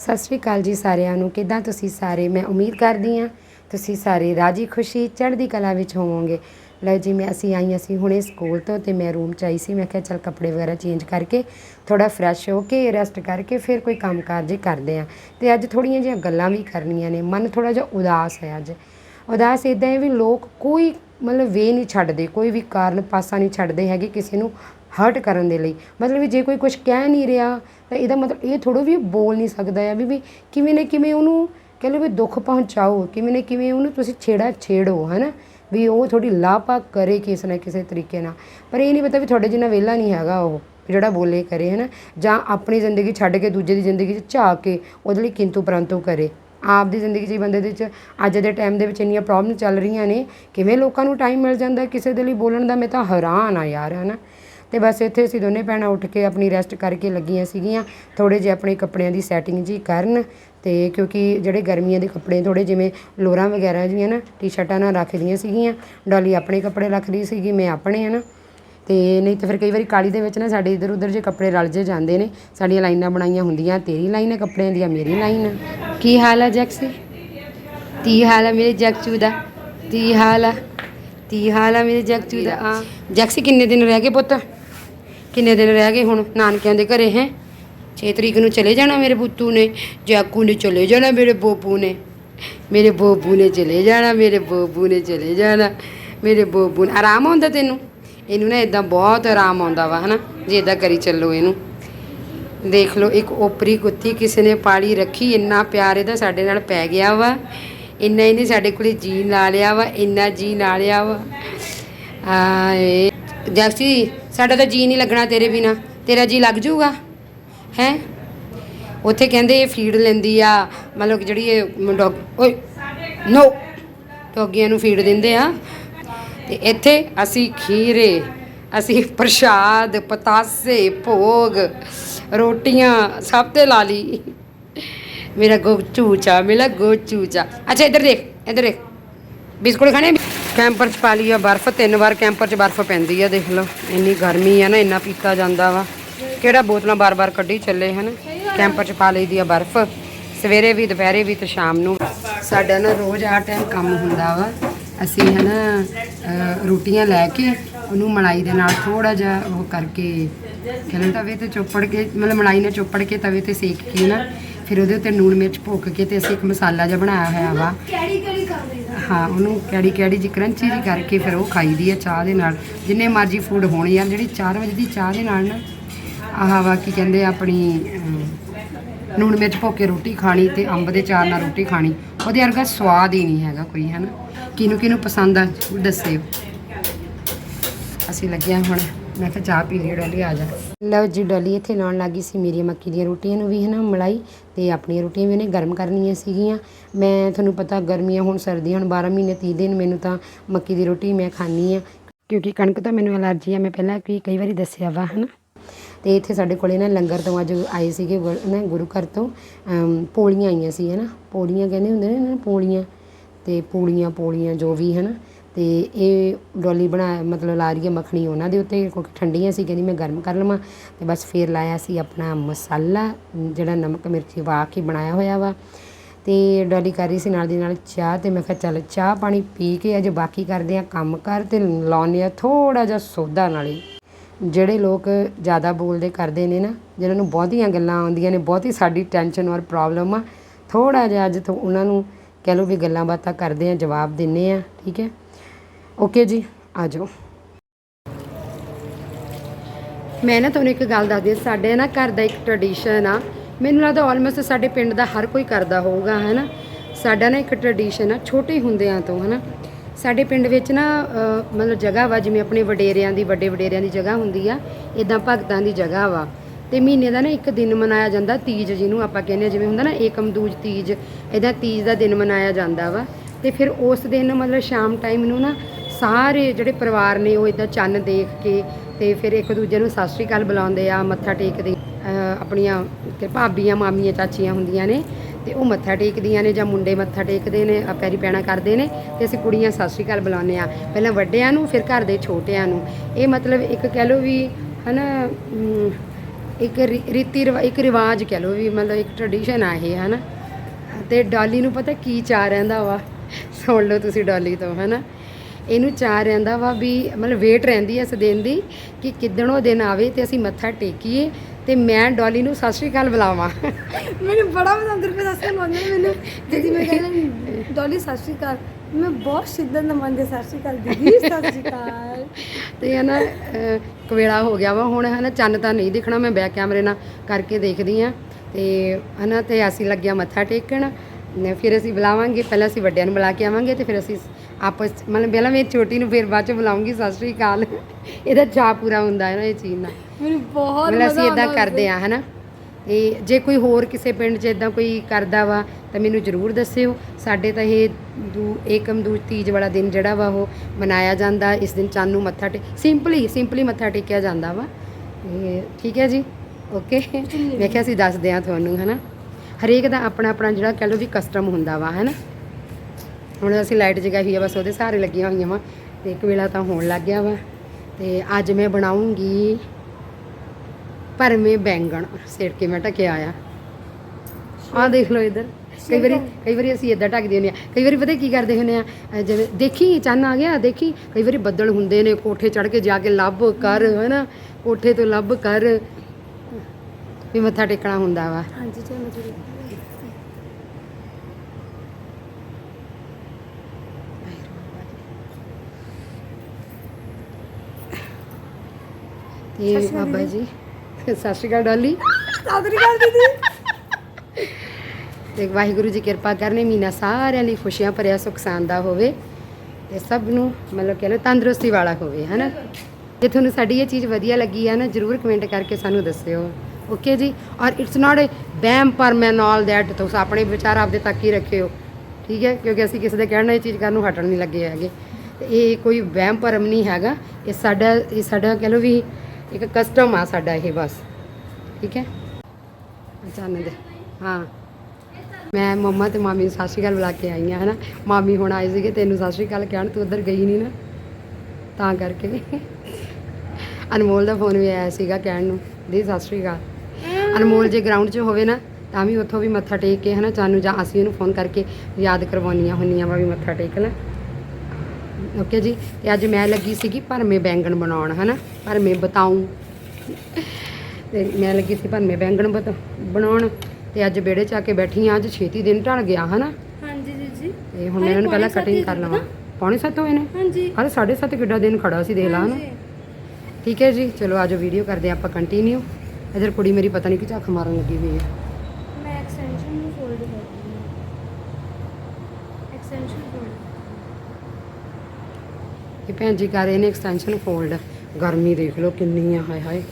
ਸਤਿ ਸ਼੍ਰੀ ਅਕਾਲ ਜੀ ਸਾਰਿਆਂ ਨੂੰ। ਕਿੱਦਾਂ ਤੁਸੀਂ ਸਾਰੇ? ਮੈਂ ਉਮੀਦ ਕਰਦੀ ਹਾਂ ਤੁਸੀਂ ਸਾਰੇ ਰਾਜੀ ਖੁਸ਼ੀ ਚੜ੍ਹਦੀ ਕਲਾ ਵਿੱਚ ਹੋਵੋਗੇ। ਲਓ ਜੀ, ਮੈਂ ਅਸੀਂ ਆਈਆਂ ਸੀ ਹੁਣੇ ਸਕੂਲ ਤੋਂ ਤੇ ਮੈਂ ਰੂਮ ਚ ਆਈ ਸੀ। ਮੈਂ ਕਿਹਾ, ਚੱਲ ਕੱਪੜੇ ਵਗੈਰਾ ਚੇਂਜ ਕਰਕੇ ਥੋੜਾ ਫਰੈਸ਼ ਹੋ ਕੇ ਰੈਸਟ ਕਰਕੇ ਫਿਰ ਕੋਈ ਕੰਮ ਕਾਰਜ ਕਰਦੇ ਆ ਤੇ ਅੱਜ ਥੋੜੀਆਂ ਜਿਹੀਆਂ ਗੱਲਾਂ ਵੀ ਕਰਨੀਆਂ ਨੇ। ਮਨ ਥੋੜਾ ਜਿਹਾ ਉਦਾਸ ਹੈ ਅੱਜ। ਉਦਾਸ ਇਦਾਂ ਹੈ ਵੀ ਲੋਕ ਕੋਈ ਮਤਲਬ ਵੇ ਨਹੀਂ ਛੱਡਦੇ, ਕੋਈ ਵੀ ਕਾਰਨ ਪਾਸਾ ਨਹੀਂ ਛੱਡਦੇ ਹੈਗੇ ਕਿਸੇ ਨੂੰ। ਹਰਟ ਕਰਨ ਦੇ ਲਈ। ਮਤਲਬ ਵੀ ਜੇ ਕੋਈ ਕੁਝ ਕਹਿ ਨਹੀਂ ਰਿਹਾ, ਤਾਂ ਇਹਦਾ ਮਤਲਬ ਇਹ ਥੋੜ੍ਹਾ ਵੀ ਬੋਲ ਨਹੀਂ ਸਕਦਾ ਹੈ ਵੀ ਵੀ ਕਿਵੇਂ ਨਾ ਕਿਵੇਂ ਉਹਨੂੰ ਕਹਿ ਲਓ ਵੀ ਦੁੱਖ ਪਹੁੰਚਾਓ, ਕਿਵੇਂ ਨਾ ਕਿਵੇਂ ਉਹਨੂੰ ਤੁਸੀਂ ਛੇੜਾ ਛੇੜੋ, ਹਨਾ? ਵੀ ਉਹ ਥੋੜੀ ਲਾਪਾ ਕਰੇ ਕਿਸੇ ਨਾ ਕਿਸੇ ਤਰੀਕੇ ਨਾਲ। ਪਰ ਇਹ ਨਹੀਂ ਪਤਾ ਵੀ ਤੁਹਾਡੇ ਜਿੰਨਾ ਵਿਹਲਾ ਨਹੀਂ ਹੈਗਾ ਉਹ, ਵੀ ਜਿਹੜਾ ਬੋਲੇ ਕਰੇ, ਹਨਾ? ਜਾਂ ਆਪਣੀ ਜ਼ਿੰਦਗੀ ਛੱਡ ਕੇ ਦੂਜੇ ਦੀ ਜ਼ਿੰਦਗੀ 'ਚ ਝਾਕ ਕੇ ਉਹਦੇ ਲਈ ਕਿੰਤੂ ਪਰੰਤੂ ਕਰੇ। ਆਪ ਦੀ ਜ਼ਿੰਦਗੀ 'ਚ ਬੰਦੇ ਦੇ ਵਿੱਚ ਅੱਜ ਦੇ ਟਾਈਮ ਦੇ ਵਿੱਚ ਇੰਨੀਆਂ ਪ੍ਰੋਬਲਮ ਚੱਲ ਰਹੀਆਂ ਨੇ, ਕਿਵੇਂ ਲੋਕਾਂ ਨੂੰ ਟਾਈਮ ਮਿਲ ਜਾਂਦਾ ਕਿਸੇ ਦੇ ਲਈ ਬੋਲਣ ਦਾ? ਮੈਂ ਤਾਂ ਹੈਰਾਨ ਆ ਯਾਰ, ਹਨਾ? ਤੇ ਬਸ ਇੱਥੇ ਅਸੀਂ ਦੋਨੇ ਭੈਣਾਂ ਉੱਠ ਕੇ ਆਪਣੀ ਰੈਸਟ ਕਰਕੇ ਲੱਗੀਆਂ ਸੀਗੀਆਂ। ਥੋੜੇ ਜਿਹੇ ਆਪਣੇ ਕੱਪੜਿਆਂ ਦੀ ਸੈਟਿੰਗ ਜੀ ਕਰਨ ਤੇ ਕਿਉਂਕਿ ਜਿਹੜੇ ਗਰਮੀਆਂ ਦੇ ਕੱਪੜੇ ਥੋੜੇ ਜਿਵੇਂ ਲੋਰਾਂ ਵਗੈਰਾ ਜੀਆਂ ਨਾ ਟੀ-ਸ਼ਰਟਾਂ ਨਾਲ ਰੱਖਦੀਆਂ ਸੀਗੀਆਂ। ਡਾਲੀ ਆਪਣੇ ਕੱਪੜੇ ਰੱਖਦੀ ਸੀਗੀ ਮੈਂ ਆਪਣੇ ਹਨਾ। ਤੇ ਨਹੀਂ ਤਾਂ ਫਿਰ ਕਈ ਵਾਰੀ ਕਾਲੀ ਦੇ ਵਿੱਚ ਨਾ ਸਾਡੇ ਇਧਰ ਉਧਰ ਜੇ ਕੱਪੜੇ ਰਲ ਜੇ ਜਾਂਦੇ ਨੇ ਸਾਡੀਆਂ ਲਾਈਨਾਂ ਬਣਾਈਆਂ ਹੁੰਦੀਆਂ ਤੇਰੀ ਲਾਈਨ ਹੈ ਕੱਪੜਿਆਂ ਦੀ ਆ ਮੇਰੀ ਲਾਈਨ ਹੈ ਕੀ ਹਾਲ ਹੈ ਜੈਕਸੀ? ਤੀ ਹਾਲ ਹੈ ਮੇਰੇ ਜੈਕਚੂ ਦਾ ਤੀ ਹਾਲ ਹੈ ਤੀ ਹਾਲ ਹੈ ਮੇਰੇ ਜੈਕਚੂ ਦਾ ਜੈਕਸੀ ਕਿੰਨੇ ਦਿਨ ਰਹਿ ਗਏ ਪੁੱਤ? ਕਿੰਨੇ ਦਿਨ ਰਹਿ ਗਏ ਹੁਣ ਨਾਨਕਿਆਂ ਦੇ ਘਰੇ ਹੈ? 6 ਤਰੀਕ ਨੂੰ ਚਲੇ ਜਾਣਾ ਮੇਰੇ ਬੁੱਤੂ ਨੇ, ਜਾਕੂ ਨੇ ਚਲੇ ਜਾਣਾ ਮੇਰੇ ਬੋਬੂ ਨੇ। ਮੇਰੇ ਬੋਬੂ ਨੇ ਚਲੇ ਜਾਣਾ, ਮੇਰੇ ਬੋਬੂ ਨੇ ਚਲੇ ਜਾਣਾ, ਮੇਰੇ ਬੋਬੂ ਨੇ। ਆਰਾਮ ਆਉਂਦਾ ਤੈਨੂੰ? ਇਹਨੂੰ ਨਾ ਇਦਾਂ ਬਹੁਤ ਆਰਾਮ ਆਉਂਦਾ ਵਾ, ਹਨਾ? ਜੇ ਇਦਾਂ ਕਰੀ ਚੱਲੋ ਇਹਨੂੰ। ਦੇਖ ਲਓ, ਇੱਕ ਓਪਰੀ ਕੁੱਤੀ ਕਿਸੇ ਨੇ ਪਾਲੀ ਰੱਖੀ, ਇੰਨਾ ਪਿਆਰ ਇਹਦਾ ਸਾਡੇ ਨਾਲ ਪੈ ਗਿਆ ਵਾ। ਇੰਨਾ ਇਹਨੇ ਸਾਡੇ ਕੋਲੇ ਜੀ ਲਾ ਲਿਆ ਵਾ, ਇੰਨਾ ਜੀ ਲਾ ਲਿਆ ਵਾ। ਆਏ ਜੈਕਸੀ ਸਾਡਾ ਤਾਂ ਜੀ ਨਹੀਂ ਲੱਗਣਾ ਤੇਰੇ ਬਿਨਾ। ਤੇਰਾ ਜੀ ਲੱਗ ਜਾਊਗਾ। ਹੈ? ਉੱਥੇ ਕਹਿੰਦੇ ਇਹ ਫੀਡ ਲੈਂਦੀ ਆ, ਮਤਲਬ ਜਿਹੜੀ ਇਹ ਡੌਗ ਓਏ, ਨੋ। ਡੌਗੀਆਂ ਨੂੰ ਫੀਡ ਦਿੰਦੇ ਆ। ਤੇ ਇੱਥੇ ਅਸੀਂ ਖੀਰੇ, ਅਸੀਂ ਪ੍ਰਸ਼ਾਦ, ਪਤਾਸੇ, ਭੋਗ, ਰੋਟੀਆਂ ਸਭ ਤੇ ਲਾ ਲਈ। ਮੇਰਾ ਗੋਚੂਚਾ ਮੇਰਾ ਗੋਚੂਚਾ। ਅੱਛਾ, ਇੱਧਰ ਦੇਖ ਇੱਧਰ ਦੇਖ। ਬਿਸਕੁਟ ਖਾਣੇ ਕੈਂਪਰ ਚ ਪਾ ਲਈ ਆ ਬਰਫ਼ ਤਿੰਨ ਵਾਰ ਕੈਂਪਰ ਚ ਬਰਫ਼ ਪੈਂਦੀ ਆ ਦੇਖ ਲਓ। ਇੰਨੀ ਗਰਮੀ ਆ ਨਾ ਇੰਨਾ ਪੀਤਾ ਜਾਂਦਾ ਵਾ। ਕਿਹੜਾ ਬੋਤਲਾਂ ਬਾਰ-ਬਾਰ ਕੱਢੀ ਚੱਲੇ ਹਨ? ਕੈਂਪਰ ਚ ਪਾ ਲਈ ਦੀ ਆ ਬਰਫ਼। ਸਵੇਰੇ ਵੀ ਦੁਪਹਿਰੇ ਵੀ ਤੇ ਸ਼ਾਮ ਨੂੰ। ਸਾਡਾ ਨਾ ਰੋਜ਼ ਆ ਟਾਈਮ ਕੰਮ ਹੁੰਦਾ ਵਾ। ਅਸੀਂ ਹਨਾ ਅਹ, ਰੋਟੀਆਂ ਲੈ ਕੇ ਉਹਨੂੰ ਮਲਾਈ ਦੇ ਨਾਲ ਥੋੜਾ ਜਿਹਾ ਉਹ ਕਰਕੇ ਕਹਿੰਦੇ ਤਵੇ ਤੇ ਚੋਪੜ ਕੇ ਮਤਲਬ ਮਲਾਈ ਨਾਲ ਚੋਪੜ ਕੇ ਤਵੇ ਤੇ ਸੇਕ ਕੇ ਨਾ ਫਿਰ ਉਹਦੇ ਉੱਤੇ ਨੂਣ ਮਿਰਚ ਭੁੱਕ ਕੇ ਤੇ ਅਸੀਂ ਇੱਕ ਮਸਾਲਾ ਜਿਹਾ ਬਣਾਇਆ ਹੋਇਆ ਵਾ। ਹਾਂ ਉਹਨੂੰ ਕਿਹੜੀ ਕਿਹੜੀ ਜੀ ਕਰੰਚੀ ਜੀ ਕਰਕੇ ਫਿਰ ਉਹ ਖਾਈਦੀ ਆ ਚਾਹ ਦੇ ਨਾਲ। ਜਿੰਨੇ ਮਰਜ਼ੀ ਫੂਡ ਹੋਣ ਯਾਰ ਜਿਹੜੀ 4 ਵਜੇ ਦੀ ਚਾਹ ਦੇ ਨਾਲ ਨਾ ਆਹ ਵਾ ਕੀ ਕਹਿੰਦੇ ਆਪਣੀ ਅਮ, ਨੂਣ ਮਿਰਚ ਭੁੱਕ ਕੇ ਰੋਟੀ ਖਾਣੀ ਤੇ ਅੰਬ ਦੇ ਚਾਰ ਨਾਲ ਰੋਟੀ ਖਾਣੀ ਉਹਦੇ ਵਰਗਾ ਸਵਾਦ ਹੀ ਨਹੀਂ ਹੈਗਾ ਕੋਈ ਹਨਾ? ਕਿਹਨੂੰ ਕਿਹਨੂੰ ਪਸੰਦ ਆ ਜ਼ਰੂਰ ਦੱਸਿਓ। ਅਸੀਂ ਲੱਗਿਆ ਹੁਣ ਮੈਂ ਕਿਹਾ ਚਾਹ ਪੀ ਲਈ ਡੋਲੀ ਆ ਜਾ। ਲਓ ਜੀ ਡੋਲੀ ਇੱਥੇ ਲਾਉਣ ਲੱਗੀ ਸੀ। ਮੇਰੀਆਂ ਮੱਕੀ ਦੀਆਂ ਰੋਟੀਆਂ ਨੂੰ ਵੀ ਹੈ ਨਾ ਮਲਾਈ ਤੇ ਆਪਣੀਆਂ ਰੋਟੀਆਂ ਵੀ ਉਹਨੇ ਗਰਮ ਕਰਨੀਆਂ ਸੀਗੀਆਂ। ਮੈਂ ਤੁਹਾਨੂੰ ਪਤਾ ਗਰਮੀਆਂ ਹੁਣ ਸਰਦੀਆਂ ਹੁਣ 12 ਮਹੀਨੇ 30 ਦਿਨ ਮੈਨੂੰ ਤਾਂ ਮੱਕੀ ਦੀ ਰੋਟੀ ਮੈਂ ਖਾਣੀ ਆ ਕਿਉਂਕਿ ਕਣਕ ਤੋਂ ਮੈਨੂੰ ਐਲਰਜੀ ਆ ਮੈਂ ਪਹਿਲਾਂ ਵੀ ਕਈ ਵਾਰੀ ਦੱਸਿਆ ਵਾ ਹਨਾ। ਤੇ ਇੱਥੇ ਸਾਡੇ ਕੋਲੇ ਨਾ ਲੰਗਰ ਤੋਂ ਅੱਜ ਆਏ ਸੀਗੇ ਨਾ ਗੁਰੂ ਘਰ ਤੋਂ ਅਮ, ਪੋਲੀਆਂ ਆਈਆਂ ਸੀ ਹਨਾ। ਪੋਲੀਆਂ ਕਹਿੰਦੇ ਹੁੰਦੇ ਨੇ ਨਾ ਪੋਲੀਆਂ ਤੇ ਪੂਲੀਆਂ ਪੋਲੀਆਂ ਜੋ ਵੀ ਹਨਾ। ਅਤੇ ਇਹ ਡੋਲੀ ਬਣਾ ਮਤਲਬ ਲਾ ਰਹੀ ਹੈ ਮੱਖਣੀ ਉਹਨਾਂ ਦੇ ਉੱਤੇ, ਕਿਉਂਕਿ ਠੰਡੀਆਂ ਸੀ, ਕਹਿੰਦੀ ਮੈਂ ਗਰਮ ਕਰ ਲਵਾਂ। ਅਤੇ ਬਸ ਫਿਰ ਲਾਇਆ ਸੀ ਆਪਣਾ ਮਸਾਲਾ, ਜਿਹੜਾ ਨਮਕ, ਮਿਰਚੀ ਪਾ ਕੇ ਬਣਾਇਆ ਹੋਇਆ ਵਾ। ਤੇ ਡੋਲੀ ਕਰ ਰਹੀ ਸੀ ਨਾਲ ਦੀ ਨਾਲ ਚਾਹ, ਤੇ ਮੈਂ ਕਿਹਾ ਚੱਲ ਚਾਹ ਪਾਣੀ ਪੀ ਕੇ ਅਜੇ ਬਾਕੀ ਕਰਦੇ ਆ ਕੰਮ ਕਰ ਤੇ ਲਾਉਂਦੇ ਆ ਥੋੜਾ ਜਿਹਾ ਸੌਦਾ ਨਾਲੇ। ਜਿਹੜੇ ਲੋਕ ਜ਼ਿਆਦਾ ਬੋਲਦੇ ਕਰਦੇ ਨੇ ਨਾ, ਜਿਹਨਾਂ ਨੂੰ ਬਹੁਤੀਆਂ ਗੱਲਾਂ ਆਉਂਦੀਆਂ ਨੇ, ਬਹੁਤੀ ਸਾਡੀ ਟੈਨਸ਼ਨ ਔਰ ਪ੍ਰੋਬਲਮ ਆ ਥੋੜਾ ਜਿਹਾ ਅੱਜ ਤੋਂ ਉਹਨਾਂ ਨੂੰ ਕਹਿ ਲਓ ਵੀ ਗੱਲਾਂ ਬਾਤਾਂ ਕਰਦੇ ਆ ਜਵਾਬ ਦਿੰਨੇ ਆ ਠੀਕ ਹੈ। ਓਕੇ ਜੀ, ਆ ਜਾਓ। ਮੈਂ ਨਾ ਤੁਹਾਨੂੰ ਇੱਕ ਗੱਲ ਦੱਸਦੀ ਸਾਡੇ ਨਾ ਘਰ ਦਾ ਇੱਕ ਟ੍ਰੈਡੀਸ਼ਨ ਆ। ਮੈਨੂੰ ਲੱਗਦਾ ਆਲਮੋਸਟ ਸਾਡੇ ਪਿੰਡ ਦਾ ਹਰ ਕੋਈ ਕਰਦਾ ਹੋਊਗਾ, ਹੈਨਾ? ਸਾਡਾ ਨਾ ਇੱਕ ਟ੍ਰੈਡੀਸ਼ਨ ਆ, ਛੋਟੇ ਹੁੰਦਿਆਂ ਤੋਂ, ਹੈਨਾ? ਸਾਡੇ ਪਿੰਡ ਵਿੱਚ ਨਾ ਮਤਲਬ ਜਗ੍ਹਾ ਵਾ, ਜਿਵੇਂ ਆਪਣੇ ਵਡੇਰਿਆਂ ਦੀ, ਵੱਡੇ ਵਡੇਰਿਆਂ ਦੀ ਜਗ੍ਹਾ ਹੁੰਦੀ ਆ ਇਦਾਂ ਭਗਤਾਂ ਦੀ ਜਗ੍ਹਾ ਵਾ। ਤੇ ਮਹੀਨੇ ਦਾ ਨਾ ਇੱਕ ਦਿਨ ਮਨਾਇਆ ਜਾਂਦਾ, ਤੀਜ ਜਿਹਨੂੰ ਆਪਾਂ ਕਹਿੰਦੇ ਆ ਜਿਵੇਂ ਹੁੰਦਾ ਨਾ, ਏਕਮ ਦੂਜ ਤੀਜ ਇਹਦਾ ਤੀਜ ਦਾ ਦਿਨ ਮਨਾਇਆ ਜਾਂਦਾ ਵਾ। ਤੇ ਫਿਰ ਉਸ ਦਿਨ ਮਤਲਬ ਸ਼ਾਮ ਟਾਈਮ ਨੂੰ ਨਾ ਸਾਰੇ ਜਿਹੜੇ ਪਰਿਵਾਰ ਨੇ ਉਹ ਇਦਾਂ ਚੰਨ ਦੇਖ ਕੇ ਤੇ ਫਿਰ ਇੱਕ ਦੂਜੇ ਨੂੰ ਸਤਿ ਸ਼੍ਰੀ ਅਕਾਲ ਬੁਲਾਉਂਦੇ ਆ ਮੱਥਾ ਟੇਕਦੇ ਆਪਣੀਆਂ ਤੇ ਭਾਬੀਆਂ ਮਾਮੀਆਂ ਚਾਚੀਆਂ ਹੁੰਦੀਆਂ ਨੇ ਤੇ ਉਹ ਮੱਥਾ ਟੇਕਦੀਆਂ ਨੇ ਜਾਂ ਮੁੰਡੇ ਮੱਥਾ ਟੇਕਦੇ ਨੇ ਪੈਰੀ ਪੈਣਾ ਕਰਦੇ ਨੇ ਤੇ ਅਸੀਂ ਕੁੜੀਆਂ ਸਤਿ ਸ਼੍ਰੀ ਅਕਾਲ ਬੁਲਾਉਂਦੇ ਆ। ਪਹਿਲਾਂ ਵੱਡਿਆਂ ਨੂੰ ਫਿਰ ਘਰ ਦੇ ਛੋਟਿਆਂ ਨੂੰ। ਇਹ ਮਤਲਬ ਇੱਕ ਕਹਿ ਲਓ ਵੀ ਹਨਾ ਅਮ, ਇੱਕ ਰੀ- ਰੀਤੀ ਰਿਵਾ ਇੱਕ ਰਿਵਾਜ ਕਹਿ ਲਓ ਵੀ ਮਤਲਬ ਇੱਕ ਟ੍ਰੈਡੀਸ਼ਨ ਆ ਇਹ ਹਨਾ। ਤੇ ਡਾਲੀ ਨੂੰ ਪਤਾ ਕੀ ਚਾਹ ਰਹਿੰਦਾ ਵਾ? ਸੁਣ ਲਓ ਤੁਸੀਂ ਡਾਲੀ ਤੋਂ ਹਨਾ। ਇਹਨੂੰ ਚਾਹ ਰਹਿੰਦਾ ਵਾ ਵੀ ਮਤਲਬ ਵੇਟ ਰਹਿੰਦੀ ਐ ਇਸ ਦਿਨ ਦੀ ਕਿ ਕਿੱਦਣ ਉਹ ਦਿਨ ਆਵੇ ਤੇ ਅਸੀਂ ਮੱਥਾ ਟੇਕੀਏ ਤੇ ਮੈਂ ਡਾਲੀ ਨੂੰ ਸਤਿ ਸ਼੍ਰੀ ਅਕਾਲ ਬੁਲਾਵਾਂ। ਮੈਨੂੰ ਬੜਾ ਪਸੰਦ ਰੁਪਏ ਕੇ ਲਾਉਂਦੇ ਨੇ ਮੈਨੂੰ ਦੀਦੀ ਮੈਂ ਕਹਿੰਦਾ ਡੋਲੀ ਸਤਿ ਸ਼੍ਰੀ ਅਕਾਲ। ਮੈਂ ਬਹੁਤ ਸ਼ਿੱਦਤ ਨਾਲ ਮੰਨਦੇ ਸਤਿ ਸ਼੍ਰੀ ਅਕਾਲ ਦੀਦੀ ਸਤਿ ਸ਼੍ਰੀ ਅਕਾਲ। ਤੇ ਹਨਾ ਅਹ, ਕਵੇਲਾ ਹੋ ਗਿਆ ਵਾ ਹੁਣ ਹਨਾ ਚੰਨ ਤਾਂ ਨਹੀਂ ਦਿਖਣਾ ਮੈਂ ਬੈਕ ਕੈਮਰੇ ਨਾਲ ਕਰਕੇ ਦੇਖਦੀ ਆ। ਤੇ ਹਨਾ ਤੇ ਅਸੀਂ ਲੱਗਿਆ ਮੱਥਾ ਟੇਕਣ ਨੇ ਫਿਰ ਅਸੀਂ ਬੁਲਾਵਾਂਗੇ ਪਹਿਲਾਂ ਅਸੀਂ ਵੱਡਿਆਂ ਨੂੰ ਬੁਲਾ ਕੇ ਆਵਾਂਗੇ ਤੇ ਫਿਰ ਅਸੀਂ ਆਪਸ ਮਤਲਬ ਪਹਿਲਾਂ ਮੈਂ ਛੋਟੀ ਨੂੰ ਫਿਰ ਬਾਅਦ ਚ ਬੁਲਾਉਂਗੀ ਸਤਿ ਸ਼੍ਰੀ ਅਕਾਲ। ਇਹਦਾ ਚਾਅ ਪੂਰਾ ਹੁੰਦਾ ਹੈ ਨਾ ਇਹ ਚੀਜ਼ ਨਾਲ। ਮੈਨੂੰ ਬਹੁਤ ਮਤਲਬ ਅਸੀਂ ਇਦਾਂ ਕਰਦੇ ਆ ਹਨਾ? ਤੇ ਜੇ ਕੋਈ ਹੋਰ ਕਿਸੇ ਪਿੰਡ 'ਚ ਇਦਾਂ ਕੋਈ ਕਰਦਾ ਵਾ ਤਾਂ ਮੈਨੂੰ ਜ਼ਰੂਰ ਦੱਸਿਓ। ਸਾਡੇ ਤਾਂ ਇਹ ਦੂ ਏਕਮ ਦੂਜ ਤੀਜ ਵਾਲਾ ਦਿਨ ਜਿਹੜਾ ਵਾ ਉਹ ਮਨਾਇਆ ਜਾਂਦਾ। ਇਸ ਦਿਨ ਚੰਨ ਨੂੰ ਮੱਥਾ ਟੇ ਸਿੰਪਲੀ ਸਿੰਪਲੀ ਮੱਥਾ ਟੇਕਿਆ ਜਾਂਦਾ ਵਾ। ਤੇ ਠੀਕ ਹੈ ਜੀ? ਓਕੇ। ਮੈਂ ਕਿਹਾ ਅਸੀਂ ਦੱਸਦੇ ਆ ਤੁਹਾਨੂੰ ਹਨਾ? ਹਰੇਕ ਦਾ ਆਪਣਾ ਆਪਣਾ ਜਿਹੜਾ ਕਹਿ ਲਓ ਵੀ ਕਸਟਮ ਹੁੰਦਾ ਵਾ ਹਨਾ? ਹੁਣ ਅਸੀਂ ਲਾਈਟ ਜਗਾਈ ਹੋਈ ਆ, ਬਸ ਉਹਦੇ ਸਹਾਰੇ ਲੱਗੀਆਂ ਹੋਈਆਂ ਵਾ ਤੇ ਇੱਕ ਵੇਲਾ ਤਾਂ ਹੋਣ ਲੱਗ ਗਿਆ ਵਾ। ਤੇ ਅੱਜ ਮੈਂ ਬਣਾਉਂਗੀ ਭਰਵੇਂ ਬੈਂਗਣ, ਸਿਰ ਕੇ ਮੈਂ ਢੱਕਿਆ ਆ। ਆਹ ਦੇਖ ਲਓ ਇਧਰ। ਕਈ ਵਾਰੀ ਕਈ ਵਾਰੀ ਅਸੀਂ ਇਦਾਂ ਢੱਕਦੇ ਹੁੰਦੇ ਆ। ਕਈ ਵਾਰੀ ਪਤਾ ਕੀ ਕਰਦੇ ਹੁੰਦੇ ਆ, ਅਹ ਜਿਵੇਂ ਦੇਖੀ, ਚੰਨ ਆ ਗਿਆ, ਦੇਖੀ? ਕਈ ਵਾਰੀ ਬੱਦਲ ਹੁੰਦੇ ਨੇ, ਕੋਠੇ ਚੜ ਕੇ ਜਾ ਕੇ ਲੱਭ ਕਰ, ਹਨਾ? ਕੋਠੇ ਤੋਂ ਲੱਭ ਕਰ। ਵੀ ਮੱਥਾ ਟੇਕਣਾ ਹੁੰਦਾ ਵਾ। ਹਾਂਜੀ ਚਲੋ ਮੈਂ ਅਕਾਲ ਬਾਬਾ ਜੀ। ਸਤਿ ਸ਼੍ਰੀ ਅਕਾਲ ਡਾਲੀ। ਸਤਿ ਸ਼੍ਰੀ ਅਕਾਲ ਦੀਦੀ। ਤੇ ਵਾਹਿਗੁਰੂ ਜੀ ਕਿਰਪਾ ਕਰਨੇ ਮਹੀਨਾ ਸਾਰਿਆਂ ਲਈ ਖੁਸ਼ੀਆਂ ਭਰਿਆ ਸੁਖ ਸਾਂਦਾ ਹੋਵੇ ਤੇ ਸਭ ਨੂੰ ਮਤਲਬ ਕਹਿ ਲਓ ਤੰਦਰੁਸਤੀ ਵਾਲਾ ਹੋਵੇ ਹਨਾ? ਜੇ ਤੁਹਾਨੂੰ ਸਾਡੀ ਇਹ ਚੀਜ਼ ਵਧੀਆ ਲੱਗੀ ਹੈ ਨਾ ਜਰੂਰ ਕਮੈਂਟ ਕਰਕੇ ਸਾਨੂੰ ਦੱਸਿਓ। ਓਕੇ ਜੀ? ਔਰ ਇਟਸ ਨਾਟ ਅ ਬੈਮ ਪਰ ਮੈਨ ਆਲ ਦੈਟ ਤੁਸੀਂ ਆਪਣੇ ਵਿਚਾਰ ਆਪਦੇ ਤੱਕ ਹੀ ਰੱਖਿਓ। ਠੀਕ ਹੈ? ਕਿਉਂਕਿ ਅਸੀਂ ਕਿਸੇ ਦੇ ਕਹਿਣ ਨਾਲ ਇਹ ਚੀਜ਼ ਕਰਨ ਨੂੰ ਹਟਣ ਨਹੀਂ ਲੱਗੇ ਹੈਗੇ। ਇਹ ਕੋਈ ਵਹਿਮ ਭਰਮ ਨਹੀਂ ਹੈਗਾ। ਇਹ ਸਾਡਾ ਇਹ ਸਾਡਾ ਕਹਿ ਲਓ ਵੀ ਇੱਕ ਕਸਟਮ ਆ ਸਾਡਾ ਇਹ ਬਸ। ਠੀਕ ਹੈ? ਅਚਾਨਕ ਹਾਂ। ਮੈਂ ਮੰਮਾ ਤੇ ਮਾਮੀ ਨੂੰ ਸਤਿ ਸ਼੍ਰੀ ਅਕਾਲ ਬੁਲਾ ਕੇ ਆਈ ਹਾਂ, ਹਨਾ? ਮਾਮੀ ਹੁਣ ਆਏ ਸੀਗੇ, ਤੈਨੂੰ ਸਤਿ ਸ਼੍ਰੀ ਅਕਾਲ ਕਹਿਣ, ਤੂੰ ਉਧਰ ਗਈ ਨਹੀਂ ਨਾ। ਤਾਂ ਕਰਕੇ। ਅਨਮੋਲ ਦਾ ਫੋਨ ਵੀ ਆਇਆ ਸੀਗਾ ਕਹਿਣ ਨੂੰ, ਦੀ ਸਤਿ ਸ਼੍ਰੀ ਅਕਾਲ। ਅਨਮੋਲ ਜੇ ਗਰਾਊਂਡ 'ਚ ਹੋਵੇ ਨਾ, ਤਾਂ ਵੀ ਉੱਥੋਂ ਵੀ ਮੱਥਾ ਟੇਕ ਕੇ, ਹਨਾ? ਚਾਨੂੰ ਜਾਂ ਅਸੀਂ ਉਹਨੂੰ ਫੋਨ ਕਰਕੇ ਯਾਦ ਕਰਵਾਉਣੀਆਂ ਹੁੰਦੀਆਂ ਵਾ ਵੀ ਮੱਥਾ ਟੇਕ ਲੈ ਓਕੇ ਜੀ ਤੇ ਅੱਜ ਮੈਂ ਲੱਗੀ ਸੀਗੀ ਭਰਮੇ ਬੈਂਗਣ ਬਣਾਉਣ ਹਨਾ? ਭਰਮੇ ਬਤਾਉਂ ਤੇ ਮੈਂ ਲੱਗੀ ਸੀ ਭਰਮੇ ਬੈਂਗਣ ਬਣਾਉਣ ਤੇ ਅੱਜ ਵਿਹੜੇ 'ਚ ਆ ਕੇ ਬੈਠੀ ਆ ਅੱਜ ਛੇਤੀ ਦਿਨ ਢਲ ਗਿਆ ਹਨਾ? ਹਾਂਜੀ ਦੀਦੀ ਤੇ ਹੁਣ ਮੈਂ ਇਹਨਾਂ ਨੂੰ ਪਹਿਲਾਂ ਕਟਿੰਗ ਕਰ ਲਵਾਂ। ਪੌਣੇ ਸੱਤ ਹੋਏ ਨੇ? ਹਾਂਜੀ। ਹਾਲੇ 7:30 ਕਿੱਡਾ ਦਿਨ ਖੜਾ ਸੀ ਦੇਖ ਲਾ ਹਨਾ? ਠੀਕ ਹੈ ਜੀ ਚਲੋ ਆਜੋ ਵੀਡੀਓ ਕਰਦੇ ਆਪਾਂ ਕੰਟੀਨਿਊ ਇਧਰ ਕੁੜੀ ਮੇਰੀ ਪਤਾ ਨਹੀਂ ਕਿ ਝੱਖ ਮਾਰਨ ਲੱਗੀ ਹੋਈ ਹੈ। ਮੈਂ ਐਕਸਟੈਂਸ਼ਨ ਨੂੰ ਫੋਲਡ ਕਰਦੀ ਹਾਂ। ਐਕਸਟੈਂਸ਼ਨ ਫੋਲਡ ਇਹ ਭੈਣ ਜੀ ਕਰ ਰਹੇ ਨੇ ਐਕਸਟੈਂਸ਼ਨ ਫੋਲਡ ਗਰਮੀ ਦੇਖ ਲਓ ਕਿੰਨੀ ਆ ਹਾਏ ਹਾਏ।